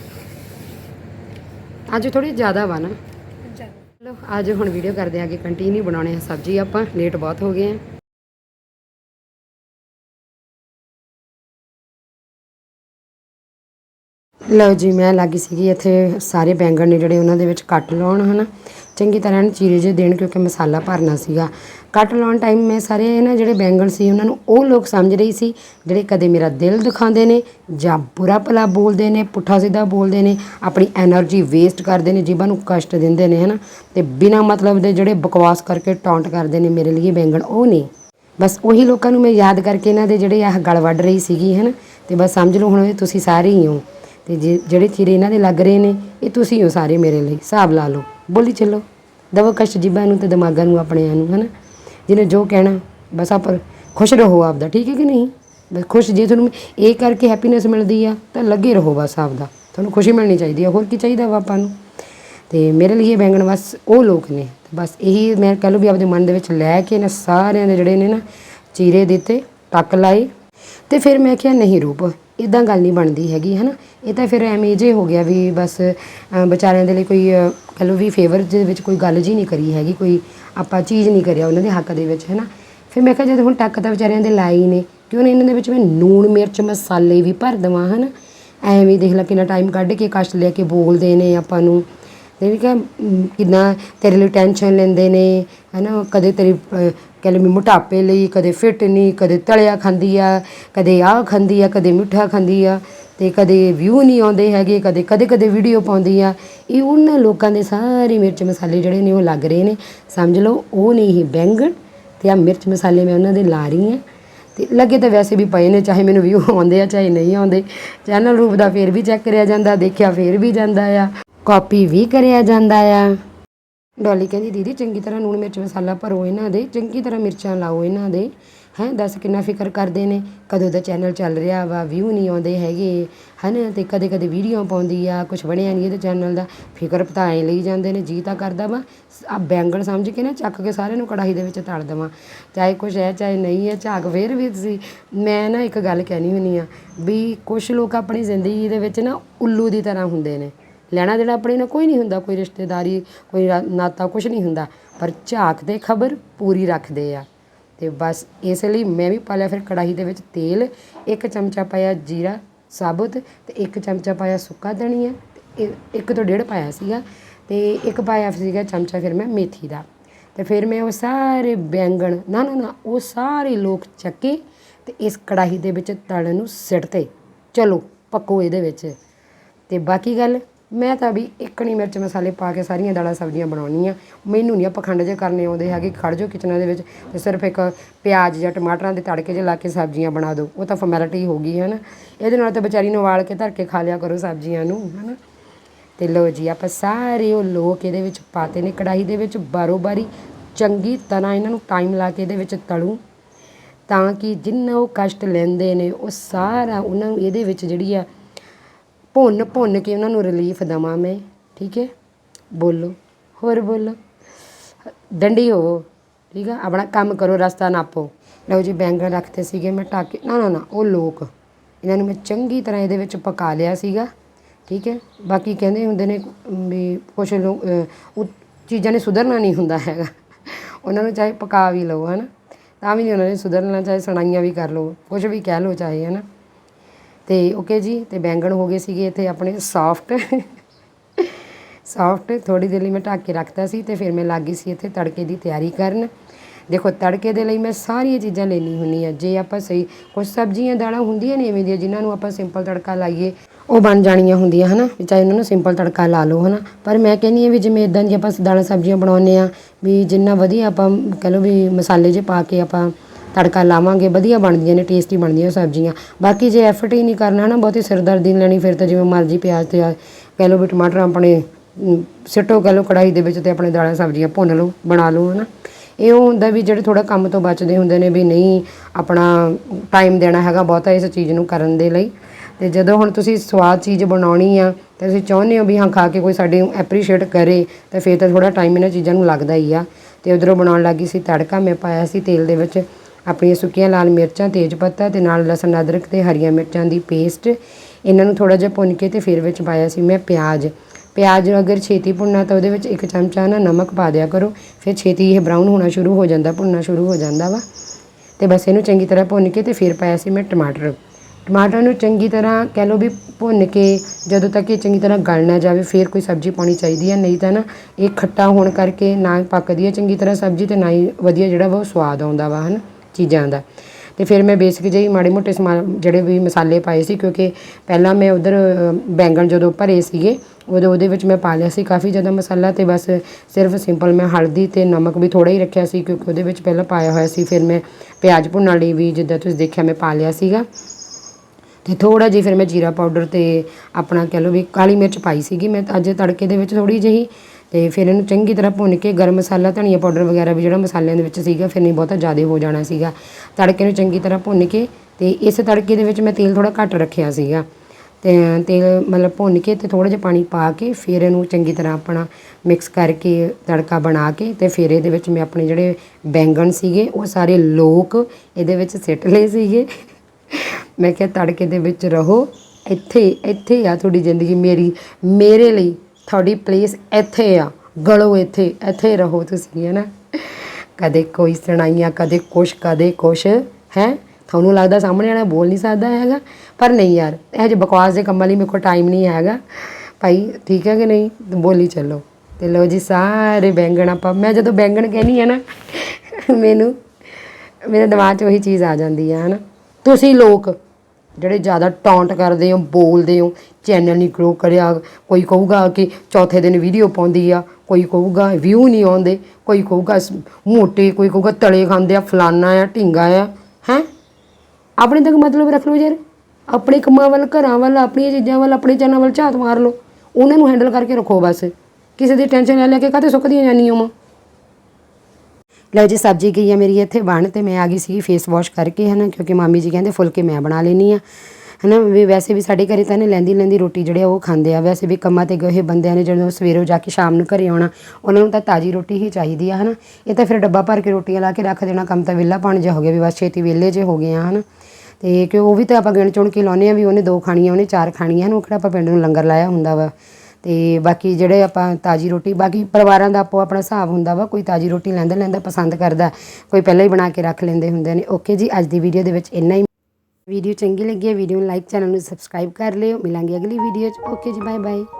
ਅੱਜ ਥੋੜੀ ਜ਼ਿਆਦਾ ਵਾ ਨਾ। ਚਲੋ, ਅੱਜ ਹੁਣ ਵੀਡੀਓ ਕਰਦੇ ਆਗੇ ਕੰਟੀਨਿਊ ਬਣਾਉਣੇ ਆ ਸਬਜ਼ੀ ਆਪਾਂ ਲੇਟ ਬਹੁਤ ਹੋ ਗਏ ਆ। ਲਓ ਜੀ, ਮੈਂ ਲੱਗੀ ਸੀਗੀ ਇੱਥੇ ਸਾਰੇ ਬੈਂਗਣ ਨੇ ਜਿਹੜੇ ਉਹਨਾਂ ਦੇ ਵਿੱਚ ਕੱਟ ਲਾਉਣ, ਹਨਾ। ਚੰਗੀ ਤਰ੍ਹਾਂ ਇਹਨੂੰ ਚੀਰੇ ਜੇ ਦੇਣ ਕਿਉਂਕਿ ਮਸਾਲਾ ਭਰਨਾ ਸੀਗਾ। ਕੱਟ ਲਾਉਣ ਟਾਈਮ ਮੈਂ ਸਾਰੇ ਇਹਨਾਂ ਜਿਹੜੇ ਬੈਂਗਲ ਸੀ, ਉਹਨਾਂ ਨੂੰ ਉਹ ਲੋਕ ਸਮਝ ਰਹੀ ਸੀ, ਜਿਹੜੇ ਕਦੇ ਮੇਰਾ ਦਿਲ ਦਿਖਾਉਂਦੇ ਨੇ ਜਾਂ ਬੁਰਾ ਭਲਾ ਬੋਲਦੇ ਨੇ, ਪੁੱਠਾ ਸਿੱਧਾ ਬੋਲਦੇ ਨੇ, ਆਪਣੀ એનર્ਜੀ ਵੇਸਟ ਕਰਦੇ ਨੇ ਜੀਵਾਂ ਨੂੰ ਕਸ਼ਟ ਦਿੰਦੇ ਨੇ, ਹਨਾ? ਤੇ ਬਿਨਾਂ ਮਤਲਬ ਦੇ ਜਿਹੜੇ ਬਕਵਾਸ ਕਰਕੇ ਟੌਂਟ ਕਰਦੇ ਨੇ ਮੇਰੇ ਲਈ ਬੈਂਗਲ ਉਹ ਨਹੀਂ ਬਸ ਉਹੀ ਲੋਕਾਂ ਨੂੰ ਮੈਂ ਯਾਦ ਕਰਕੇ ਇਹਨਾਂ ਦੇ ਜਿਹੜੇ ਆਹ ਗਲ ਵੱਢ ਰਹੀ ਸੀਗੀ, ਹਨਾ? ਤੇ ਬਸ ਸਮਝ ਲਓ ਹੁਣ ਇਹ ਤੁਸੀਂ ਸਾਰੇ ਹੀ ਹੋ। ਤੇ ਜਿਹੜੇ ਚੀਰੇ ਇਹਨਾਂ ਦੇ ਲੱਗ ਰਹੇ ਨੇ, ਇਹ ਤੁਸੀਂ ਹੋ ਸਾਰੇ ਮੇਰੇ ਲਈ, ਹਿਸਾਬ ਲਾ ਲਓ। ਬੋਲੀ ਚੱਲੋ। ਦਵੋ ਕਸ਼ਟ ਜੀਬਾਂ ਨੂੰ ਤੇ ਦਿਮਾਗਾਂ ਨੂੰ ਆਪਣਿਆਂ ਨੂੰ, ਹਨਾ? ਜਿਹਨੇ ਜੋ ਕਹਿਣਾ, ਬਸ ਆਪ ਖੁਸ਼ ਰਹੋ ਆਪਦਾ, ਠੀਕ ਹੈ ਕਿ ਨਹੀਂ? ਬਸ ਖੁਸ਼ ਜੇ ਤੁਹਾਨੂੰ ਇਹ ਕਰਕੇ ਹੈਪੀਨੈਸ ਮਿਲਦੀ ਆ, ਤਾਂ ਲੱਗੇ ਰਹੋ ਬਸ ਆਪਦਾ। ਤੁਹਾਨੂੰ ਖੁਸ਼ੀ ਮਿਲਣੀ ਚਾਹੀਦੀ ਆ, ਹੋਰ ਕੀ ਚਾਹੀਦਾ ਵਾ ਆਪਾਂ ਨੂੰ? ਤੇ ਮੇਰੇ ਲਈ ਇਹ ਬੈਂਗਣ ਬਸ ਉਹ ਲੋਕ ਨੇ। ਬਸ ਇਹੀ ਮੈਂ ਕਹ ਲਓ ਵੀ ਆਪਦੇ ਮਨ ਦੇ ਵਿੱਚ ਲੈ ਕੇ ਨਾ ਸਾਰਿਆਂ ਦੇ ਜਿਹੜੇ ਨੇ ਨਾ, ਚੀਰੇ ਦਿੱਤੇ ਟੱਕ ਲਾਏ। ਤੇ ਫਿਰ ਮੈਂ ਕਿਹਾ, ਨਹੀਂ ਰੂਪ ਇਦਾਂ ਗੱਲ ਨਹੀਂ ਬਣਦੀ ਹੈਗੀ ਹਨਾ? ਇਹ ਤਾਂ ਫਿਰ ਐਵੇਂ ਜੇ ਹੋ ਗਿਆ ਵੀ ਬਸ ਵਿਚਾਰਿਆਂ ਦੇ ਲਈ ਕੋਈ ਅ, ਕਹਿ ਲਓ ਵੀ ਫੇਵਰ ਦੇ ਵਿੱਚ ਕੋਈ ਗੱਲ ਜੀ ਨਹੀਂ ਕਰੀ ਹੈਗੀ ਕੋਈ ਆਪਾਂ ਚੀਜ਼ ਨਹੀਂ ਕਰਿਆ ਉਹਨਾਂ ਦੇ ਹੱਕ ਦੇ ਵਿੱਚ ਹਨਾ? ਫਿਰ ਮੈਂ ਕਿਹਾ ਜਦ ਹੁਣ ਟੱਕ ਤਾਂ ਵਿਚਾਰਿਆਂ ਦੇ ਲਾਈ ਨੇ ਕਿਉਂ ਨਾ ਇਹਨਾਂ ਦੇ ਵਿੱਚ ਮੈਂ ਨੂਣ ਮਿਰਚ ਮਸਾਲੇ ਵੀ ਭਰ ਦੇਵਾਂ ਹਨਾ? ਐਵੇਂ ਦੇਖ ਲੈ ਕਿੰਨਾ ਟਾਈਮ ਕੱਢ ਕੇ ਕਸ਼ਟ ਲੈ ਕੇ ਬੋਲਦੇ ਨੇ ਆਪਾਂ ਨੂੰ। ਤੇ ਵੀ ਕਿੰਨਾ ਤੇਰੇ ਲਈ ਟੈਨਸ਼ਨ ਲੈਂਦੇ ਨੇ ਹਨਾ? ਕਦੇ ਤੇਰੀ ਅਹ, ਮੋਟਾਪੇ ਲਈ ਕਦੇ ਫਿੱਟ ਨਹੀਂ ਕਦੇ ਤਲਿਆ ਖਾਂਦੀ ਆ ਕਦੇ ਆਹ ਖਾਂਦੀ ਆ ਕਦੇ ਮਿੱਠਾ ਖਾਂਦੀ ਆ ਤੇ ਕਦੇ ਵਿਊ ਨਹੀਂ ਆਉਂਦੇ ਹੈਗੇ ਕਦੇ ਕਦੇ ਕਦੇ ਵੀਡੀਓ ਪਾਉਂਦੀ ਆ। ਇਹ ਉਹਨਾਂ ਲੋਕਾਂ ਦੇ ਸਾਰੇ ਮਿਰਚ ਮਸਾਲੇ ਜਿਹੜੇ ਨੇ ਉਹ ਲੱਗ ਰਹੇ ਨੇ। ਸਮਝ ਲਓ ਉਹ ਨਹੀਂ ਹੀ ਬੈਂਗਣ ਤੇ ਆ ਮਿਰਚ ਮਸਾਲੇ ਮੈਂ ਉਹਨਾਂ ਦੇ ਲਾ ਰਹੀ ਹਾਂ ਤੇ ਲੱਗੇ ਤਾਂ ਵੈਸੇ ਵੀ ਪਏ ਨੇ ਚਾਹੇ ਮੈਨੂੰ ਵਿਊ ਆਉਂਦੇ ਆ ਚਾਹੇ ਨਹੀਂ ਆਉਂਦੇ। ਚੈਨਲ ਰੂਪ ਦਾ ਫੇਰ ਵੀ ਚੈੱਕ ਕਰਿਆ ਜਾਂਦਾ ਦੇਖਿਆ ਫੇਰ ਵੀ ਜਾਂਦਾ ਆ। ਕਾਪੀ ਵੀ ਕਰਿਆ ਜਾਂਦਾ ਆ। ਡੋਲੀ ਕਹਿੰਦੀ, ਦੀਦੀ, ਚੰਗੀ ਤਰ੍ਹਾਂ ਲੂਣ ਮਿਰਚ ਮਸਾਲਾ ਭਰੋ ਇਹਨਾਂ ਦੇ, ਚੰਗੀ ਤਰ੍ਹਾਂ ਮਿਰਚਾਂ ਲਾਓ ਇਹਨਾਂ ਦੇ। ਹੈਂ, ਦੱਸ ਕਿੰਨਾ ਫਿਕਰ ਕਰਦੇ ਨੇ? ਕਦੋਂ ਦਾ ਚੈਨਲ ਚੱਲ ਰਿਹਾ ਵਾ ਵਿਊ ਨਹੀਂ ਆਉਂਦੇ ਹੈਗੇ। ਹਨ ਤੇ ਕਦੇ ਕਦੇ ਵੀਡੀਓ ਪਾਉਂਦੀ ਆ ਕੁਝ ਬਣਿਆ ਨਹੀਂ ਇਹਦੇ ਚੈਨਲ ਦਾ। ਫਿਕਰ ਪਤਾਏ ਲਈ ਜਾਂਦੇ ਨੇ, ਜੀ ਤਾਂ ਕਰਦਾ ਵਾ। ਆ ਬੈਂਗਣ ਸਮਝ ਕੇ ਨਾ ਚੱਕ ਕੇ ਸਾਰਿਆਂ ਨੂੰ ਕੜਾਹੀ ਦੇ ਵਿੱਚ ਤਲ ਦੇਵਾਂ। ਚਾਹੇ ਕੁਝ ਹੈ, ਚਾਹੇ ਨਹੀਂ ਹੈ, ਝਾਕ ਫੇਰ ਵੀ ਤੁਸੀਂ, ਮੈਂ ਨਾ ਇੱਕ ਗੱਲ ਕਹਿਣੀ ਹੁੰਨੀ ਆ ਵੀ ਕੁਝ ਲੋਕ ਆਪਣੀ ਜ਼ਿੰਦਗੀ ਦੇ ਵਿੱਚ ਨਾ ਉੱਲੂ ਦੀ ਤਰ੍ਹਾਂ ਹੁੰਦੇ ਨੇ। ਲੈਣਾ ਦੇਣਾ ਆਪਣੇ ਨਾਲ ਕੋਈ ਨਹੀਂ ਹੁੰਦਾ, ਕੋਈ ਰਿਸ਼ਤੇਦਾਰੀ, ਕੋਈ ਨਾਤਾ ਕੁਝ ਨਹੀਂ ਹੁੰਦਾ। ਪਰ ਝਾਕਦੇ ਖਬਰ ਪੂਰੀ ਰੱਖਦੇ ਆ। ਤੇ ਬਸ ਇਸ ਲਈ ਮੈਂ ਵੀ ਪਾ ਫਿਰ ਕੜਾਹੀ ਦੇ ਵਿੱਚ ਤੇਲ, ਇੱਕ ਚਮਚਾ ਪਾਇਆ ਜੀਰਾ, ਸਾਬੁਤ ਤੇ ਇੱਕ ਚਮਚਾ ਪਾਇਆ ਸੁੱਕਾ ਧਨੀਆ, ਤੇ ਇ- ਇੱਕ ਤੋਂ ਡੇਢ ਪਾਇਆ ਸੀਗਾ। ਤੇ ਇੱਕ ਪਾਇਆ ਸੀਗਾ ਚਮਚਾ ਫਿਰ ਮੈਂ ਮੇਥੀ ਦਾ। ਤੇ ਫਿਰ ਮੈਂ ਉਹ ਸਾਰੇ ਬੈਂਗਣ, ਨਾ ਨਾ ਨਾ, ਉਹ ਸਾਰੇ ਲੋਕ ਚੱਕੇ ਤੇ ਇਸ ਕੜਾਹੀ ਦੇ ਵਿੱਚ ਤਲ ਨੂੰ ਸਿੱਟਤੇ। ਚਲੋ, ਪੱਕੋ ਇਹਦੇ ਵਿੱਚ। ਤੇ ਬਾਕੀ ਗੱਲ ਮੈਂ ਤਾਂ ਵੀ ਇੱਕਣੀ ਮਿਰਚ ਮਸਾਲੇ ਪਾ ਕੇ ਸਾਰੀਆਂ ਦਾਲਾਂ ਸਬਜ਼ੀਆਂ ਬਣਾਉਣੀਆਂ ਮੈਨੂੰ ਨਹੀਂ ਪਖੰਡ ਜੇ ਕਰਨੇ ਆਉਂਦੇ ਹੈਗੇ, ਖੜ ਜਾਓ ਕਿਚਨਾਂ ਦੇ ਵਿੱਚ ਤੇ ਸਿਰਫ ਇੱਕ ਪਿਆਜ਼ ਜਾਂ ਟਮਾਟਰਾਂ ਦੇ ਤੜਕੇ ਜੇ ਲਾ ਕੇ ਸਬਜ਼ੀਆਂ ਬਣਾ ਦਿਓ। ਉਹ ਤਾਂ ਫਾਰਮੈਲਿਟੀ ਹੋ ਗਈ ਹੈ ਨਾ। ਇਹਦੇ ਨਾਲ ਤਾਂ ਵਿਚਾਰੀ ਨੂੰ ਵਾਲ ਕੇ ਧਰ ਕੇ ਖਾ ਲਿਆ ਕਰੋ ਸਬਜ਼ੀਆਂ ਨੂੰ ਹੈ ਨਾ ਤੇ ਲੋ ਜੀ, ਆਪਾਂ ਸਾਰੇ ਉਹ ਲੋਕ ਇਹਦੇ ਵਿੱਚ ਪਾਤੇ ਨੇ, ਕੜਾਹੀ ਦੇ ਵਿੱਚ ਬਾਰੋ ਬਾਰੀ ਚੰਗੀ ਤਰ੍ਹਾਂ ਇਹਨਾਂ ਨੂੰ ਟਾਈਮ ਲਾ ਕੇ ਇਹਦੇ ਵਿੱਚ ਤਲੂੰ। ਤਾਂ ਕਿ ਜਿੰਨਾ ਉਹ ਕਸ਼ਟ ਲੈਂਦੇ ਨੇ, ਉਹ ਸਾਰਾ ਉਹਨਾਂ ਨੂੰ ਇਹਦੇ ਵਿੱਚ ਜਿਹੜੀ ਆ ਭੁੰਨ ਭੁੰਨ ਕੇ ਉਹਨਾਂ ਨੂੰ ਰਿਲੀਫ ਦਵਾਂ ਮੈਂ, ਠੀਕ ਹੈ? ਬੋਲੋ, ਹੋਰ ਬੋਲੋ। ਡੰਡੀ ਹੋਵੋ ਠੀਕ ਆ? ਆਪਣਾ ਕੰਮ ਕਰੋ, ਰਸਤਾ ਨਾਪੋ। ਲਓ ਜੀ, ਬੈਂਗਣ ਰੱਖਤੇ ਸੀਗੇ ਮੈਂ ਢੱਕ ਕੇ। ਨਾ ਨਾ ਨਾ, ਉਹ ਲੋਕ। ਇਹਨਾਂ ਨੂੰ ਮੈਂ ਚੰਗੀ ਤਰ੍ਹਾਂ ਇਹਦੇ ਵਿੱਚ ਪਕਾ ਲਿਆ ਸੀਗਾ, ਠੀਕ ਹੈ? ਬਾਕੀ ਕਹਿੰਦੇ ਹੁੰਦੇ ਨੇ ਵੀ ਕੁਛ ਲੋਕ ਚੀਜ਼ਾਂ ਨੇ ਸੁਧਰਨਾ ਨਹੀਂ ਹੁੰਦਾ ਹੈਗਾ। ਉਹਨਾਂ ਨੂੰ ਚਾਹੇ ਪਕਾ ਵੀ ਲਓ, ਹਨਾ? ਤਾਂ ਵੀ ਨਹੀਂ ਉਹਨਾਂ ਨੇ ਸੁਧਰਨਾ, ਚਾਹੇ ਸੁਣਾਈਆਂ ਵੀ ਕਰ ਲਓ। ਕੁਝ ਵੀ ਕਹਿ ਲਓ, ਚਾਹੇ, ਹਨਾ? ਤੇ ਓਕੇ ਜੀ, ਤੇ ਬੈਂਗਣ ਹੋ ਗਏ ਸੀਗੇ, ਇੱਥੇ ਆਪਣੇ ਸੌਫਟ ਸੌਫਟ ਥੋੜੀ ਦੇਰ ਲਈ ਮੈਂ ਢੱਕ ਕੇ ਰੱਖਤਾ ਸੀ ਤੇ ਫਿਰ ਮੈਂ ਲੱਗ ਗਈ ਸੀ ਇੱਥੇ ਤੜਕੇ ਦੀ ਤਿਆਰੀ ਕਰਨ। ਦੇਖੋ, ਤੜਕੇ ਦੇ ਲਈ ਮੈਂ ਸਾਰੀਆਂ ਚੀਜ਼ਾਂ ਲੈਣੀ ਹੁੰਦੀ ਆ ਜੇ ਆਪਾਂ ਸਹੀ ਕੁਝ ਸਬਜ਼ੀਆਂ, ਦਾਲਾਂ ਹੁੰਦੀਆਂ ਨੇ ਐਵੇਂ ਦੀਆਂ ਜਿਨ੍ਹਾਂ ਨੂੰ ਆਪਾਂ ਸਿੰਪਲ ਤੜਕਾ ਲਾਈਏ, ਉਹ ਬਣ ਜਾਣੀਆਂ ਹੁੰਦੀਆਂ, ਹਨਾ? ਵੀ ਚਾਹੇ ਉਹਨਾਂ ਨੂੰ ਸਿੰਪਲ ਤੜਕਾ ਲਾ ਲਓ, ਹਨਾ? ਪਰ ਮੈਂ ਕਹਿੰਦੀ ਆ ਵੀ ਜਿਵੇਂ ਇਦਾਂ ਦੀਆਂ ਆਪਾਂ ਦਾਲਾਂ, ਸਬਜ਼ੀਆਂ ਬਣਾਉਂਦੇ ਆ ਵੀ ਜਿੰਨਾ ਵਧੀਆ ਆਪਾਂ, ਕਹ ਲਓ ਵੀ ਮਸਾਲੇ ਜੇ ਪਾ ਕੇ ਆਪਾਂ ਤੜਕਾ ਲਾਵਾਂਗੇ, ਵਧੀਆ ਬਣਦੀਆਂ ਨੇ ਟੇਸਟੀ ਬਣਦੀਆਂ ਸਬਜ਼ੀਆਂ। ਬਾਕੀ ਜੇ ਐਫਰਟ ਹੀ ਨਹੀਂ ਕਰਨਾ ਨਾ, ਬਹੁਤੀ ਸਿਰਦਰਦੀ ਨਹੀਂ ਲੈਣੀ, ਫਿਰ ਤਾਂ ਜਿਵੇਂ ਮਰਜ਼ੀ ਪਿਆਜ਼ ਤੇ ਕਹਿ ਲਓ ਵੀ ਟਮਾਟਰ ਆਪਣੇ ਸਿੱਟੋ, ਕਹਿ ਲਓ ਕੜਾਈ ਦੇ ਵਿੱਚ ਤੇ ਆਪਣੇ ਦਾਲਾਂ, ਸਬਜ਼ੀਆਂ ਭੁੰਨ ਲਓ, ਬਣਾ ਲਓ, ਹਨਾ। ਇਹ ਉਹ ਹੁੰਦਾ ਵੀ ਜਿਹੜੇ ਥੋੜਾ ਕੰਮ ਤੋਂ ਬਚਦੇ ਹੁੰਦੇ ਨੇ ਵੀ ਨਹੀਂ, ਆਪਣਾ ਟਾਈਮ ਦੇਣਾ ਹੈਗਾ ਬਹੁਤਾ ਇਸ ਚੀਜ਼ ਨੂੰ ਕਰਨ ਦੇ ਲਈ। ਤੇ ਜਦੋਂ ਹੁਣ ਤੁਸੀਂ ਸਵਾਦ ਚੀਜ਼ ਬਣਾਉਣੀ ਆ, ਤੇ ਤੁਸੀਂ ਚਾਹੁੰਦੇ ਹੋ ਵੀ ਹਾਂ, ਖਾ ਕੇ ਕੋਈ ਸਾਡੇ ਐਪਰੀਸ਼ੀਏਟ ਕਰੇ, ਤਾਂ ਫਿਰ ਤਾਂ ਥੋੜਾ ਟਾਈਮ ਇਹਨਾਂ ਚੀਜ਼ਾਂ ਨੂੰ ਲੱਗਦਾ ਹੀ ਆ। ਤੇ ਉਧਰੋਂ ਬਣਾਉਣ ਲੱਗੀ ਸੀ ਤੜਕਾ, ਮੈਂ ਪਾਇਆ ਸੀ ਤੇਲ ਦੇ ਵਿੱਚ। ਆਪਣੀਆਂ ਸੁੱਕੀਆਂ ਲਾਲ ਮਿਰਚਾਂ, ਤੇਜ ਪੱਤਾ ਤੇ ਨਾਲ ਲਸਣ, ਅਦਰਕ ਤੇ ਹਰੀਆਂ ਮਿਰਚਾਂ ਦੀ ਪੇਸਟ ਇਹਨਾਂ ਨੂੰ ਥੋੜਾ ਜਿਹਾ ਭੁੰਨ ਕੇ ਤੇ ਫਿਰ ਵਿੱਚ ਪਾਇਆ ਸੀ ਮੈਂ ਪਿਆਜ਼। ਪਿਆਜ਼ ਅਗਰ ਛੇਤੀ ਭੁੰਨਣਾ ਤਾਂ ਉਹਦੇ ਵਿੱਚ ਇੱਕ ਚਮਚਾ ਨਾ ਨਮਕ ਪਾ ਦਿਆ ਕਰੋ, ਫਿਰ ਛੇਤੀ ਇਹ ਬਰਾਊਨ ਹੋਣਾ ਸ਼ੁਰੂ ਹੋ ਜਾਂਦਾ, ਭੁੰਨਣਾ ਸ਼ੁਰੂ ਹੋ ਜਾਂਦਾ ਵਾ। ਤੇ ਬਸ ਇਹਨੂੰ ਚੰਗੀ ਤਰ੍ਹਾਂ ਭੁੰਨ ਕੇ ਤੇ ਫਿਰ ਪਾਇਆ ਸੀ ਮੈਂ ਟਮਾਟਰ। ਟਮਾਟਰ ਨੂੰ ਚੰਗੀ ਤਰ੍ਹਾਂ ਕਹਿ ਲਓ ਵੀ ਭੁੰਨ ਕੇ ਜਦੋਂ ਤੱਕ ਇਹ ਚੰਗੀ ਤਰ੍ਹਾਂ ਗਲ ਨਾ ਜਾਵੇ, ਫਿਰ ਕੋਈ ਸਬਜ਼ੀ ਪਾਉਣੀ ਚਾਹੀਦੀ ਹੈ ਨਹੀਂ ਤਾਂ ਨਾ ਇਹ ਖੱਟਾ ਹੋਣ ਕਰਕੇ ਨਾ ਪੱਕਦੀ ਹੈ ਚੰਗੀ ਤਰ੍ਹਾਂ ਸਬਜ਼ੀ ਤੇ ਨਾ ਹੀ ਵਧੀਆ ਜਿਹੜਾ ਵਾ ਉਹ ਸਵਾਦ ਆਉਂਦਾ ਵਾ, ਹਨ। ਚੀਜ਼ਾਂ ਦਾ। ਤੇ ਫਿਰ ਮੈਂ ਬੇਸਿਕ ਜਿਹੀ ਮਾੜੇ ਮੋਟੇ ਸਮਾ ਜਿਹੜੇ ਵੀ ਮਸਾਲੇ ਪਾਏ ਸੀ, ਕਿਉਂਕਿ ਪਹਿਲਾਂ ਮੈਂ ਉਧਰ ਬੈਂਗਣ ਜਦੋਂ ਭਰੇ ਸੀਗੇ, ਉਦੋਂ ਉਹਦੇ ਵਿੱਚ ਮੈਂ ਪਾ ਲਿਆ ਸੀ ਕਾਫੀ ਜ਼ਿਆਦਾ ਮਸਾਲਾ ਤੇ ਬਸ ਸਿਰਫ ਸਿੰਪਲ ਮੈਂ ਹਲਦੀ ਤੇ ਨਮਕ ਵੀ ਥੋੜਾ ਹੀ ਰੱਖਿਆ ਸੀ, ਕਿਉਂਕਿ ਉਹਦੇ ਵਿੱਚ ਪਹਿਲਾਂ ਪਾਇਆ ਹੋਇਆ ਸੀ। ਫਿਰ ਮੈਂ ਪਿਆਜ਼ ਭੁੰਨਣ ਲਈ ਵੀ ਜਿੱਦਾਂ ਤੁਸੀਂ ਦੇਖਿਆ ਮੈਂ ਪਾ ਲਿਆ ਸੀਗਾ। ਤੇ ਥੋੜਾ ਜਿਹਾ ਫਿਰ ਮੈਂ ਜੀਰਾ ਪਾਊਡਰ ਤੇ ਆਪਣਾ ਕਹਿ ਲਓ ਵੀ ਕਾਲੀ ਮਿਰਚ ਪਾਈ ਸੀਗੀ। ਮੈਂ ਅੱਜ ਤੜਕੇ ਦੇ ਵਿੱਚ ਥੋੜੀ ਜਿਹੀ ਤੇ ਫਿਰ ਇਹਨੂੰ ਚੰਗੀ ਤਰ੍ਹਾਂ ਭੁੰਨ ਕੇ ਗਰਮ ਮਸਾਲਾ, ਧਨੀਆ ਪਾਊਡਰ ਵਗੈਰਾ ਵੀ ਜਿਹੜਾ ਮਸਾਲਿਆਂ ਦੇ ਵਿੱਚ ਸੀਗਾ, ਫਿਰ ਨਹੀਂ ਬਹੁਤਾ ਜ਼ਿਆਦਾ ਹੋ ਜਾਣਾ ਸੀਗਾ। ਤੜਕੇ ਨੂੰ ਚੰਗੀ ਤਰ੍ਹਾਂ ਭੁੰਨ ਕੇ ਤੇ ਇਸ ਤੜਕੇ ਦੇ ਵਿੱਚ ਮੈਂ ਤੇਲ ਥੋੜਾ ਘੱਟ ਰੱਖਿਆ ਸੀਗਾ। ਤੇ, ਤੇਲ ਮਤਲਬ ਭੁੰਨ ਕੇ ਤੇ ਥੋੜਾ ਜਿਹਾ ਪਾਣੀ ਪਾ ਕੇ ਫਿਰ ਇਹਨੂੰ ਚੰਗੀ ਤਰ੍ਹਾਂ ਆਪਣਾ ਮਿਕਸ ਕਰਕੇ ਤੜਕਾ ਬਣਾ ਕੇ ਤੇ ਫਿਰ ਇਹਦੇ ਵਿੱਚ ਮੈਂ ਆਪਣੇ ਜਿਹੜੇ ਬੈਂਗਣ ਸੀਗੇ, ਉਹ ਸਾਰੇ ਲੋਕ ਇਹਦੇ ਵਿੱਚ ਸਿੱਟ ਲਏ ਸੀਗੇ। ਮੈਂ ਕਿਹਾ ਤੜਕੇ ਦੇ ਵਿੱਚ ਰਹੋ। ਇੱਥੇ ਇੱਥੇ ਆ ਤੁਹਾਡੀ ਜ਼ਿੰਦਗੀ ਮੇਰੀ, ਮੇਰੇ ਲਈ। ਤੁਹਾਡੀ ਪਲੇਸ ਇੱਥੇ ਆ। ਗਲੋ ਇੱਥੇ ਇੱਥੇ ਰਹੋ ਤੁਸੀਂ, ਹੈ ਨਾ? ਕਦੇ ਕੋਈ ਸੁਣਾਈਆਂ, ਕਦੇ ਕੁਛ ਕਦੇ ਕੁਛ, ਹੈ? ਤੁਹਾਨੂੰ ਲੱਗਦਾ ਸਾਹਮਣੇ ਵਾਲਾ ਬੋਲ ਨਹੀਂ ਸਕਦਾ ਹੈਗਾ? ਪਰ ਨਹੀਂ ਯਾਰ, ਇਹ ਜਿਹੇ ਬਕਵਾਸ ਦੇ ਕੰਮਾਂ ਲਈ ਮੇਰੇ ਕੋਲ ਟਾਈਮ ਨਹੀਂ ਹੈਗਾ। ਭਾਈ, ਠੀਕ ਹੈ ਕਿ ਨਹੀਂ? ਬੋਲੀ ਚੱਲੋ। ਤੇ ਲੋ ਜੀ, ਸਾਰੇ ਬੈਂਗਣ ਆਪਾਂ, ਮੈਂ ਜਦੋਂ ਬੈਂਗਣ ਕਹਿੰਦੀ ਆ ਨਾ, ਮੈਨੂੰ, ਮੇਰੇ ਦਿਮਾਗ 'ਚ ਉਹੀ ਚੀਜ਼ ਆ ਜਾਂਦੀ ਆ ਹਨਾ ਤੁਸੀਂ ਲੋਕ ਜਿਹੜੇ ਜ਼ਿਆਦਾ ਟੌਂਟ ਕਰਦੇ ਹੋ, ਬੋਲਦੇ ਹੋ ਚੈਨਲ ਨਹੀਂ ਗਰੋ ਕਰਿਆ, ਕੋਈ ਕਹੂਗਾ ਕਿ ਚੌਥੇ ਦਿਨ ਵੀਡੀਓ ਪਾਉਂਦੀ ਆ, ਕੋਈ ਕਹੂਗਾ ਵਿਊ ਨਹੀਂ ਆਉਂਦੇ, ਕੋਈ ਕਹੂਗਾ ਮੋਟੇ, ਕੋਈ ਕਹੂਗਾ ਤਲੇ ਖਾਂਦੇ ਆ, ਫਲਾਨਾ ਆ, ਢਿੰਗਾ ਆ, ਹੈ? ਆਪਣੇ ਤੱਕ ਮਤਲਬ ਰੱਖ ਲਓ ਯਾਰ। ਆਪਣੇ ਕੰਮਾਂ ਵੱਲ, ਘਰਾਂ ਵੱਲ, ਆਪਣੀਆਂ ਚੀਜ਼ਾਂ ਵੱਲ, ਆਪਣੇ ਚੈਨਲ ਵੱਲ ਝਾਤ ਮਾਰ ਲਓ। ਉਹਨਾਂ ਨੂੰ ਹੈਂਡਲ ਕਰਕੇ ਰੱਖੋ ਬਸ। ਕਿਸੇ ਦੀ ਟੈਨਸ਼ਨ ਲੈ ਲੈ ਕੇ ਕਾਹਤੇ ਸੁੱਕਦੀਆਂ ਜਾਂਦੀਆਂ ਮਾਂ ਲਓ ਜੀ, ਸਬਜ਼ੀ ਗਈ ਆ ਮੇਰੀ ਇੱਥੇ ਬਣ ਤੇ ਮੈਂ ਆ ਗਈ ਸੀ ਫੇਸ ਵਾਸ਼ ਕਰਕੇ, ਹਨਾ, ਕਿਉਂਕਿ ਮਾਮੀ ਜੀ ਕਹਿੰਦੇ ਫੁਲਕੇ ਮੈਂ ਬਣਾ ਲੈਣੀ ਆ, ਹਨਾ, ਵੀ ਵੈਸੇ ਵੀ ਸਾਡੇ ਘਰੇ ਤਾਂ ਨੇ ਲੈਂਦੀ ਲੈਂਦੀ ਰੋਟੀ ਜਿਹੜੇ ਆ ਉਹ ਖਾਂਦੇ ਆ, ਵੈਸੇ ਵੀ ਕੰਮਾਂ ਤੇ ਗਏ ਹੋਏ ਬੰਦਿਆਂ ਨੇ ਜਦੋਂ ਸਵੇਰੋਂ ਜਾ ਕੇ ਸ਼ਾਮ ਨੂੰ ਘਰੇ ਆਉਣਾ, ਉਹਨਾਂ ਨੂੰ ਤਾਂ ਤਾਜ਼ੀ ਰੋਟੀ ਹੀ ਚਾਹੀਦੀ ਆ, ਹਨਾ, ਇਹ ਤਾਂ ਫਿਰ ਡੱਬਾ ਭਰ ਕੇ ਰੋਟੀਆਂ ਲਾ ਕੇ ਰੱਖ ਦੇਣਾ, ਕੰਮ ਤਾਂ ਵਿਹਲਾ ਪਾਣ ਜਾ ਹੋ ਗਿਆ ਵੀ ਬਸ ਛੇਤੀ ਵਿਹਲੇ ਜੇ ਹੋ ਗਏ ਆ, ਹਨਾ, ਤੇ ਕਿ ਉਹ ਵੀ ਤਾਂ ਆਪਾਂ ਗਿਣ ਚੁਣ ਕੇ ਲਾਉਂਦੇ ਆ ਵੀ ਉਹਨੇ ਦੋ ਖਾਣੀਆਂ, ਉਹਨੇ ਚਾਰ ਖਾਣੀਆਂ, ਹਨ, ਉਹ ਕਿਹੜਾ ਆਪਾਂ ਪਿੰਡ ਨੂੰ ਲੰਗਰ ਲਾਇਆ ਹੁੰਦਾ ਵਾ। ਤੇ ਬਾਕੀ ਜਿਹੜੇ ਆਪਾਂ ਤਾਜੀ ਰੋਟੀ, ਬਾਕੀ ਪਰਿਵਾਰਾਂ ਦਾ ਆਪੋ ਆਪਣਾ ਹਿਸਾਬ ਹੁੰਦਾ ਵਾ, ਕੋਈ ਤਾਜੀ ਰੋਟੀ ਲੈਂਦਾ ਲੈਂਦਾ, ਪਸੰਦ ਕਰਦਾ, ਕੋਈ ਪਹਿਲਾਂ ਹੀ ਬਣਾ ਕੇ ਰੱਖ ਲੈਂਦੇ ਹੁੰਦੇ ਨੇ। ਓਕੇ ਜੀ, ਅੱਜ ਦੀ ਵੀਡੀਓ ਦੇ ਵਿੱਚ ਇੰਨਾ ਹੀ। ਵੀਡੀਓ ਚੰਗੀ ਲੱਗੀ ਹੈ, ਵੀਡੀਓ ਨੂੰ ਲਾਈਕ, ਚੈਨਲ ਨੂੰ ਸਬਸਕ੍ਰਾਈਬ ਕਰ ਲਿਓ। ਮਿਲਾਂਗੇ ਅਗਲੀ ਵੀਡੀਓ 'ਚ। ਓਕੇ ਜੀ ਬਾਏ ਬਾਏ